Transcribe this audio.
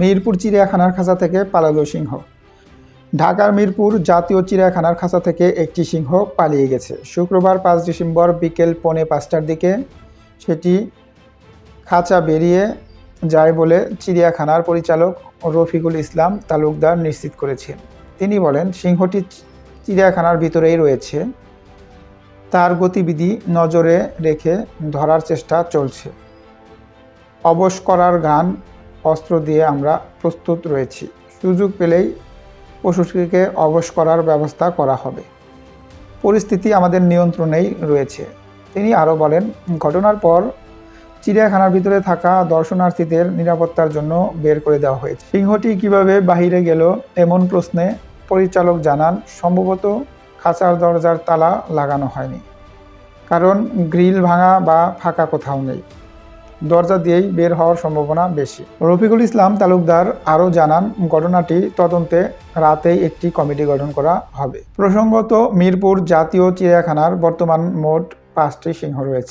মিরপুর চিড়িয়াখানার খাঁচা থেকে পালালো সিংহ। ঢাকার মিরপুর জাতীয় চিড়িয়াখানার খাঁচা থেকে একটি সিংহ পালিয়ে গেছে। শুক্রবার পাঁচ ডিসেম্বর বিকেল পৌনে পাঁচটার দিকে সেটি খাঁচা বেরিয়ে যায় বলে চিড়িয়াখানার পরিচালক রফিকুল ইসলাম তালুকদার নিশ্চিত করেছেন। তিনি বলেন, সিংহটি চিড়িয়াখানার ভিতরেই রয়েছে। তার গতিবিধি নজরে রেখে ধরার চেষ্টা চলছে। অবশ করার গান অস্ত্র দিয়ে আমরা প্রস্তুত রয়েছি। সুযোগ পেলেই পশুটিকে অবশ করার ব্যবস্থা করা হবে। পরিস্থিতি আমাদের নিয়ন্ত্রণেই রয়েছে। তিনি আরও বলেন, ঘটনার পর চিড়িয়াখানার ভিতরে থাকা দর্শনার্থীদের নিরাপত্তার জন্য বের করে দেওয়া হয়েছে। সিংহটি কীভাবে বাহিরে গেল এমন প্রশ্নে পরিচালক জানান, সম্ভবত খাঁচার দরজার তালা লাগানো হয়নি। কারণ গ্রিল ভাঙা বা ফাঁকা কোথাও নেই। দরজা দিয়েই বের হওয়ার সম্ভাবনা বেশি। রফিকুল ইসলাম তালুকদার আরও জানান, ঘটনাটি তদন্তে রাতেই একটি কমিটি গঠন করা হবে। প্রসঙ্গত মিরপুর জাতীয় চিড়িয়াখানার বর্তমান মোট পাঁচটি সিংহ রয়েছে।